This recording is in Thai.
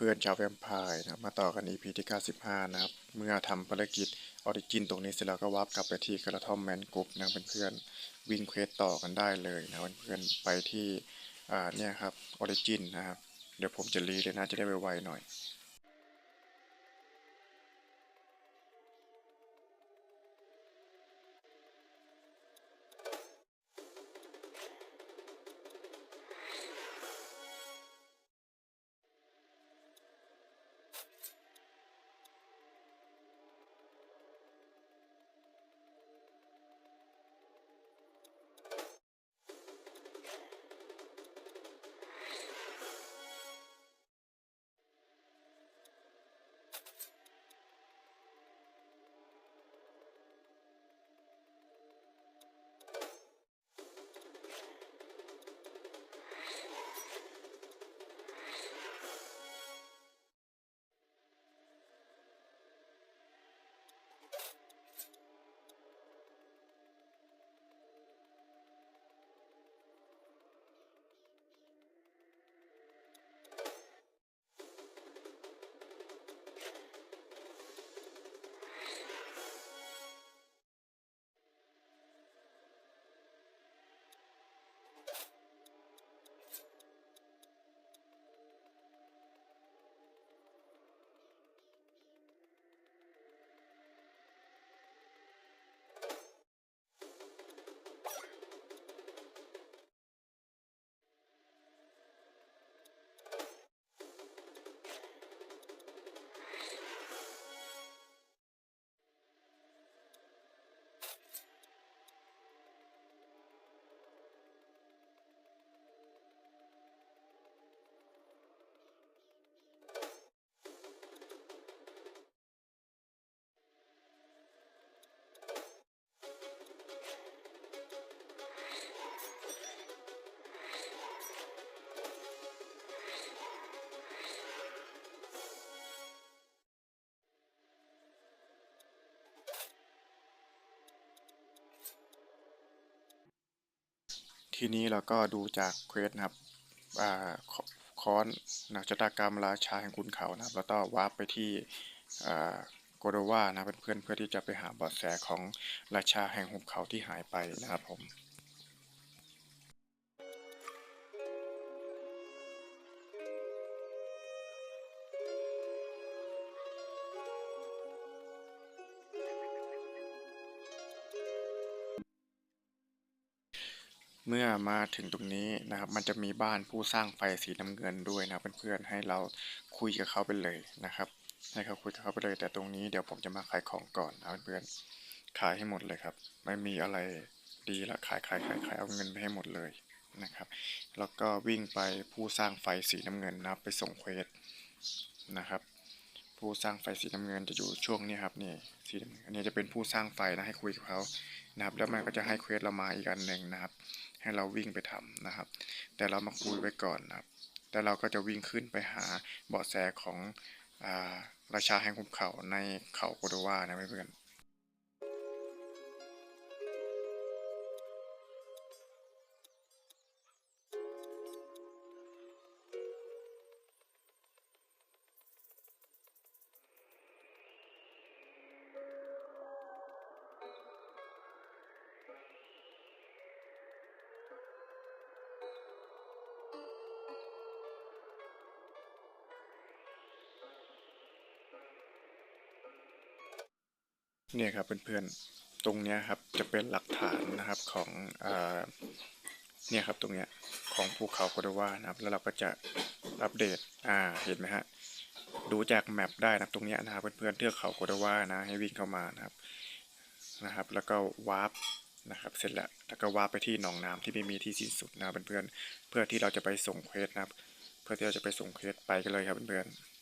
เพื่อนๆชาวแวมไพร์นะครับมาต่อกัน EP ที่ 95 นะครับ เมื่อทำภารกิจออริจินตรงนี้เสร็จแล้วก็วับกลับไปที่กระท่อมแมนกรุ๊ปนะเพื่อนๆวิ่งเควสต่อกันได้เลยนะเพื่อนๆไปที่อ่าเนี่ยครับออริจินนะครับ เดี๋ยวผมจะรีเลยนะจะได้ไวๆหน่อย ทีนี้เราก็ดูจากเควสนะครับอ่าค้อนนักชะตากรรมราชาแห่งคุณเขานะครับ แล้วก็วาร์ปไปที่อ่าโกโดวานะเพื่อนเพื่อที่จะไปหาเบาะแสของราชาแห่งหุบเขาที่หายไปนะครับผม เมื่อมาถึงตรงนี้นะครับ มันจะมีบ้านผู้สร้างไฟสีน้ำเงินด้วยนะเพื่อนๆให้เราคุยกับเขาไปเลยนะครับให้เขาคุยกับเขาไปเลย แต่ตรงนี้เดี๋ยวผมจะมาขายของก่อนนะเพื่อนๆขายให้หมดเลยครับ ไม่มีอะไรดีละขายขายขายขายเอาเงินไปให้หมดเลยนะครับ แล้วก็วิ่งไปผู้สร้างไฟสีน้ำเงินนับไปส่งเควสนะครับ ผู้สร้างไฟสีน้ำเงินจะอยู่ช่วงนี้ครับนี่สีน้ำเงินอันนี้จะเป็นผู้สร้างไฟนะให้คุยกับเขานะครับ แล้วมันก็จะให้เควสเรามาอีกอันหนึ่งนะครับ ให้เราวิ่งไปทำนะครับ แต่เรามาคุยไว้ก่อนนะครับแต่เราก็จะวิ่งขึ้นไปหาเบาะแสของอาราชาแห่งหุบเขาในเขาโกโดวานะเพื่อนๆ เนี่ยครับเพื่อนๆ ตรงเนี้ยครับจะเป็นหลักฐานนะครับของเนี่ยครับตรงเนี้ยของภูเขาโกโดวานะครับ แล้วเราก็จะอัปเดตอ่าเห็นไหมฮะดูจากแมปได้นะครับตรงเนี้ยนะครับเพื่อนๆเทือกเขาโกโดวานะให้วิ่งเข้ามานะครับนะครับ แล้วก็วาร์ปนะครับเสร็จแล้วแล้วก็วาร์ปไปที่หนองน้ำที่ไม่มีที่สิ้นสุดนะเพื่อนๆเพื่อที่เราจะไปส่งเควสนะครับ เพื่อที่เราจะไปส่งเควสไปกันเลยครับเพื่อนๆ